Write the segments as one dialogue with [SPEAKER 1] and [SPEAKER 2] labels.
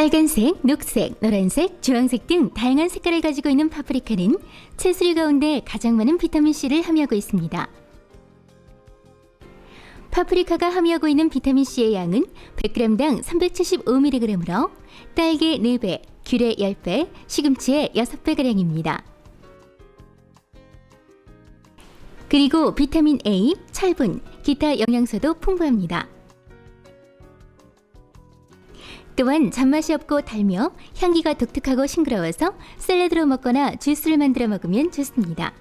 [SPEAKER 1] 빨간색, 녹색, 노란색, 주황색 등 다양한 색깔을 가지고 있는 파프리카는 채소류 가운데 가장 많은 비타민C를 함유하고 있습니다. 파프리카가 함유하고 있는 비타민C의 양은 100g당 375mg으로 딸기 4배, 귤의 10배, 시금치의 6배가량입니다. 그리고 비타민 A, 철분, 기타 영양소도 풍부합니다. 또한 잔맛이 없고 달며 향기가 독특하고 싱그러워서 샐러드로 먹거나 주스를 만들어 먹으면 좋습니다.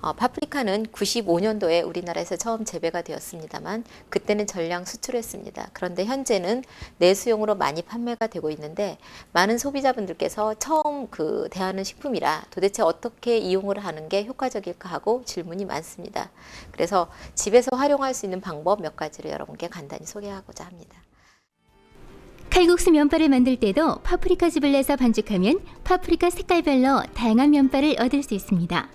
[SPEAKER 2] 어, 파프리카는 95년도에 우리나라에서 처음 재배가 되었습니다만 그때는 전량 수출했습니다. 그런데 현재는 내수용으로 많이 판매가 되고 있는데 많은 소비자분들께서 처음 그 대하는 식품이라 도대체 어떻게 이용을 하는 게 효과적일까 하고 질문이 많습니다. 그래서 집에서 활용할 수 있는 방법 몇 가지를 여러분께 간단히 소개하고자 합니다.
[SPEAKER 1] 칼국수 면발을 만들 때도 파프리카 즙을 내서 반죽하면 파프리카 색깔별로 다양한 면발을 얻을 수 있습니다.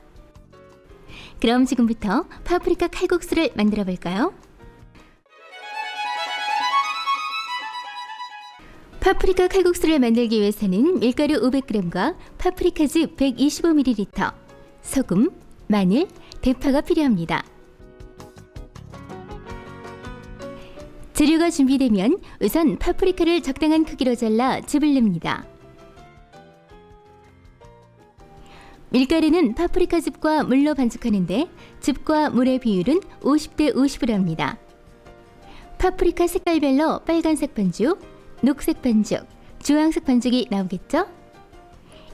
[SPEAKER 1] 그럼 지금부터 파프리카 칼국수를 만들어 볼까요? 파프리카 칼국수를 만들기 위해서는 밀가루 500g과 파프리카즙 125ml, 소금, 마늘, 대파가 필요합니다. 재료가 준비되면 우선 파프리카를 적당한 크기로 잘라 즙을 냅니다. 밀가루는 파프리카 즙과 물로 반죽하는데 즙과 물의 비율은 50대 50으로 합니다. 파프리카 색깔별로 빨간색 반죽, 녹색 반죽, 주황색 반죽이 나오겠죠?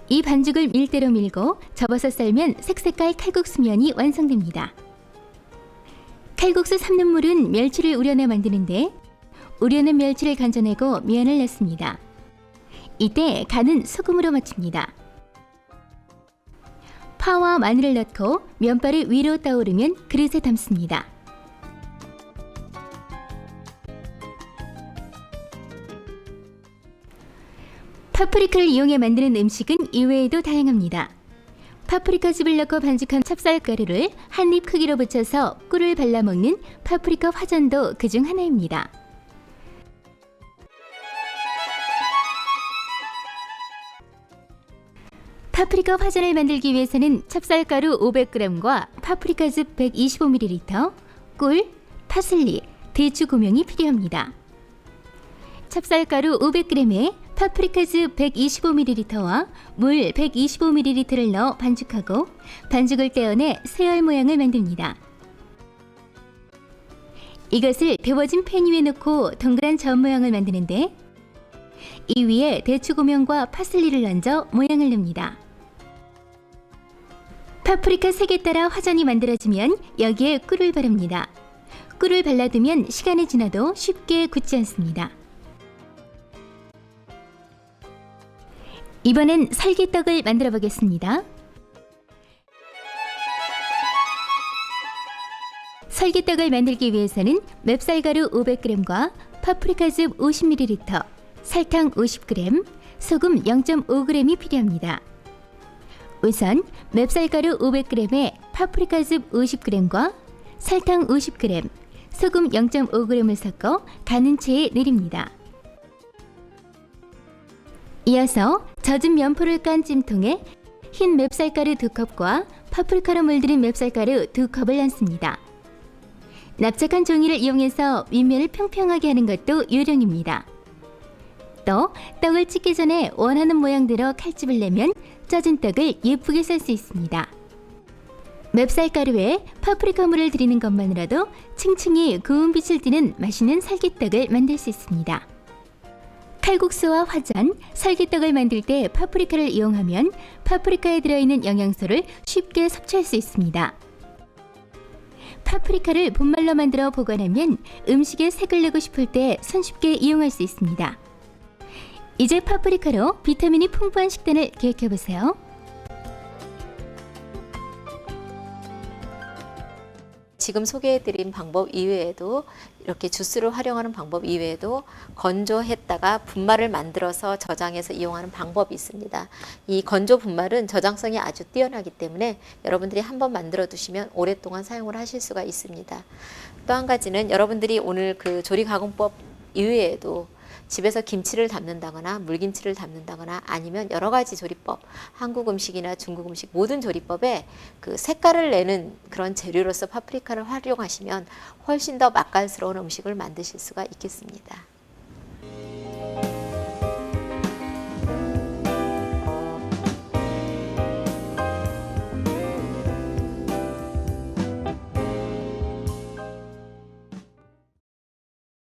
[SPEAKER 1] 이 반죽을 밀대로 밀고 접어서 썰면 색색깔 칼국수면이 완성됩니다. 칼국수 삶는 물은 멸치를 우려내 만드는데 우려낸 멸치를 건져내고 면을 넣습니다. 이때 간은 소금으로 마칩니다. 파와 마늘을 넣고 면발을 위로 떠오르면 그릇에 담습니다. 파프리카를 이용해 만드는 음식은 이외에도 다양합니다. 파프리카 즙을 넣고 반죽한 찹쌀가루를 한 입 크기로 붙여서 꿀을 발라 먹는 파프리카 화전도 그 중 하나입니다. 파프리카 화전을 만들기 위해서는 찹쌀가루 500g과 파프리카즙 125ml, 꿀, 파슬리, 대추 고명이 필요합니다. 찹쌀가루 500g에 파프리카즙 125ml와 물 125ml를 넣어 반죽하고 반죽을 떼어내 세알 모양을 만듭니다. 이것을 데워진 팬 위에 넣고 동그란 점 모양을 만드는데 이 위에 대추 고명과 파슬리를 얹어 모양을 냅니다. 파프리카 색에 따라 화전이 만들어지면 여기에 꿀을 바릅니다. 꿀을 발라두면 시간이 지나도 쉽게 굳지 않습니다. 이번엔 살기떡을 만들어 보겠습니다. 설기떡을 만들기 위해서는 맵쌀가루 500g과 파프리카즙 50ml, 설탕 50g, 소금 0.5g이 필요합니다. 우선 맵쌀가루 500g에 파프리카즙 50g과 설탕 50g, 소금 0.5g을 섞어 가는 체에 내립니다. 이어서 젖은 면포를 깐 찜통에 흰 맵쌀가루 2컵과 파프리카로 물들인 맵쌀가루 2컵을 넣습니다. 납작한 종이를 이용해서 윗면을 평평하게 하는 것도 요령입니다. 또 떡을 찍기 전에 원하는 모양대로 칼집을 내면 쪄진 떡을 예쁘게 썰 수 있습니다. 맵쌀가루에 파프리카 물을 들이는 것만으로도 층층이 고운 빛을 띠는 맛있는 살기떡을 만들 수 있습니다. 칼국수와 화전, 설기떡을 만들 때 파프리카를 이용하면 파프리카에 들어있는 영양소를 쉽게 섭취할 수 있습니다. 파프리카를 분말로 만들어 보관하면 음식에 색을 내고 싶을 때 손쉽게 이용할 수 있습니다. 이제 파프리카로 비타민이 풍부한 식단을 계획해 보세요.
[SPEAKER 2] 지금 소개해드린 방법 이외에도 이렇게 주스를 활용하는 방법 이외에도 건조했다가 분말을 만들어서 저장해서 이용하는 방법이 있습니다. 이 건조 분말은 저장성이 아주 뛰어나기 때문에 여러분들이 한번 만들어 두시면 오랫동안 사용을 하실 수가 있습니다. 또 한 가지는 여러분들이 오늘 그 조리 가공법 이외에도 집에서 김치를 담는다거나 물김치를 담는다거나 아니면 여러 가지 조리법, 한국 음식이나 중국 음식 모든 조리법에 그 색깔을 내는 그런 재료로서 파프리카를 활용하시면 훨씬 더 맛깔스러운 음식을 만드실 수가 있겠습니다.